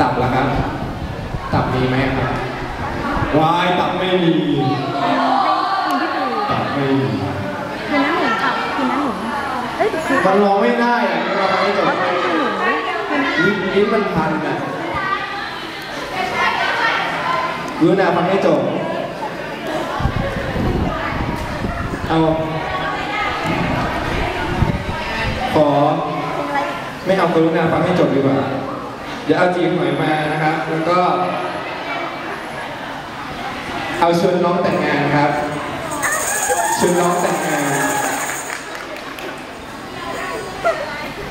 ตับล่ะครับ ตับมีไหมครับวายตับไม่มีคุณพี่ปูตับไม่มีคือน้าหนูค่ะคือน้าหนูเอ้ยคือมันร้องไม่ได้อะมันร้องไม่จบเขาเป็นคือหนูคือน้าลิ้นลิ้นมันพันอะรู้นะฟังให้จบเอาขอเป็นอะไรไม่เอากรุณาฟังให้จบดีกว่าเดี๋ยวเอาจีหอยมานะครับ แล้วก็ เอาชวนน้องแต่งงานครับชวนน้องแต่งงาน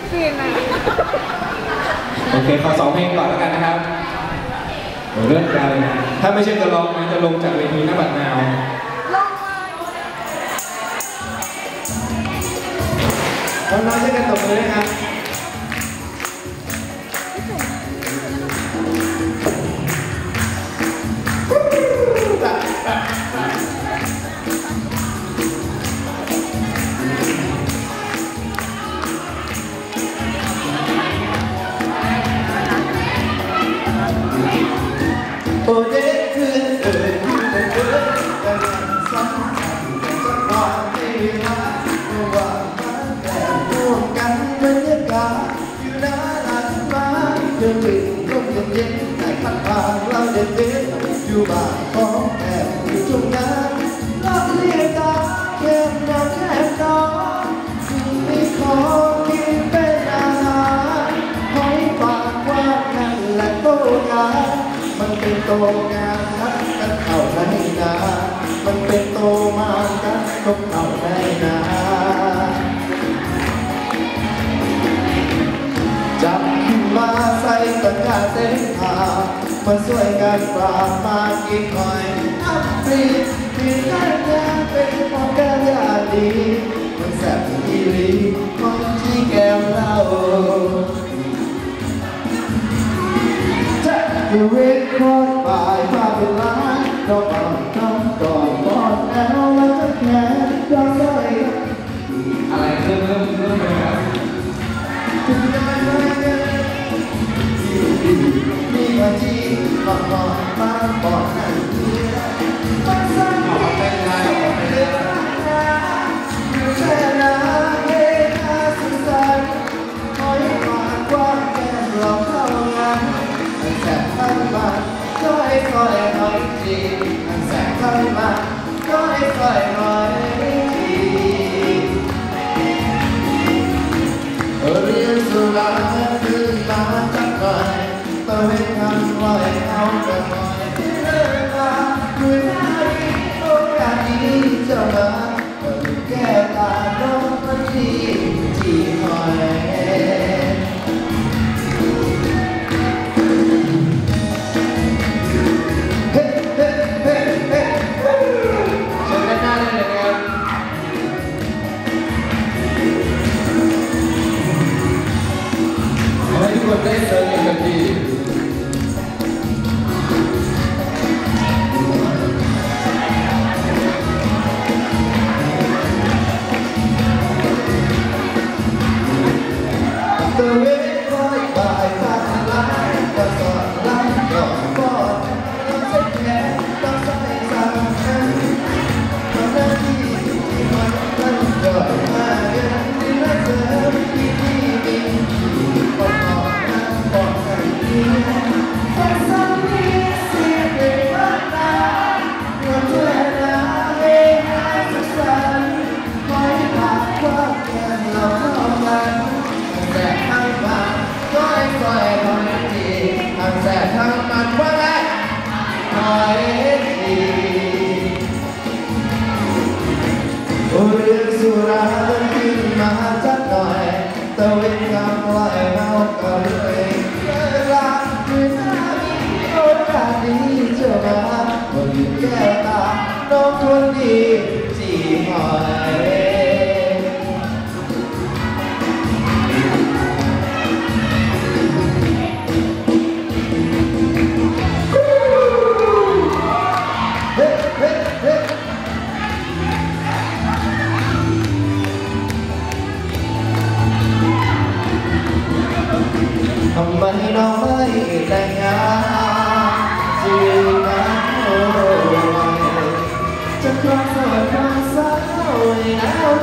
คือยังไงโอเคขอสองเพลงก่อนแล้วกันนะครับโอ้เลือดกันถ้าไม่ใช่จะร้องนะจะลงจากเวทีหน้าบัดนาวลงเลยน้องๆช่วยกันตบมือด้วยครับ อยู่บ้านของแอบอยู่ตรงนั้นรอบเรียกตาแค่นอนแค่นอนมีของกินเป็นอาหารหอยปากว่านั่นแหละโตงานมันเป็นโตงานทักกันเข้าในนามันเป็นโตมากันก็เข้าในนาจับขึ้นมาใส่ตะกร้าเต็มผ้า มาช่วยกันปราบมากินหอยอับปีปีหน้าแก่เป็นของแก้ยาดีมันแสบอีลีคนที่แก้มเราจะเวทคอดบ่ายมาเป็นล้านดอกอ่อนน้ำก่อนบอดแอลแล้วจะแขนยอมได้อะไรเริ่มเริ่มเริ่ม มีมาที่มาหอดมาบอดนั่นทีมาสั่งขอเป็นไรขอเป็นไรอยู่แค่นาเฮฮาสุดสั tôi light lại of cầu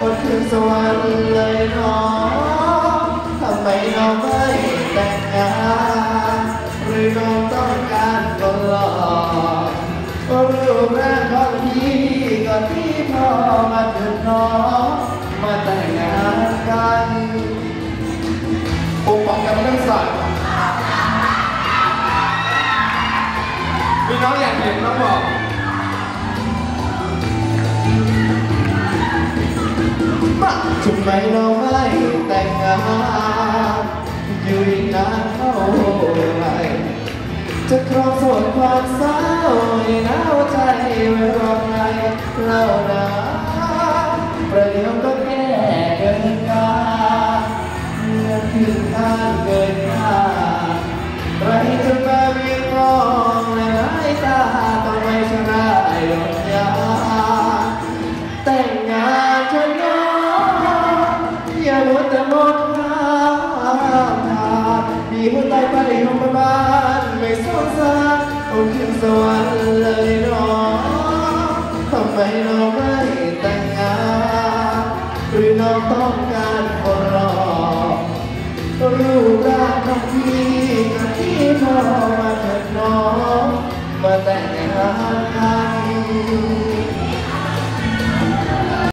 กอเปลี่ยนคือการเกินค่าใครจะมาไงมองมาไม้ตาต้องไม่ชราเรือนยาแต่งงานกับน้อนสงสารอดคืนสวรรค์เลยน้องทำไมน้องไม่แต่งงานหรือน้องต้องการคนหล่อรูปร่างของพี่ก็ที่พ่อมาถึงน้องมาแต่งงานกันปกป้องกันเรื่องสัตว์มีน้องอยากเห็นน้องบอก ทำไมเราไม่แต่งงานอยู่อีกนานเท่าไรจะครองโสดความเศร้าให้หนาวใจไว้รอในเล่านะประเดี๋ยวก็แก่เกินกาเมื่อถึงทางเกิน มน้องไม่แต่งงานหรือน้องต้องการคนรอรูปร่างของพี่กับที่พอมาเถิดน้องมาแต่งงาน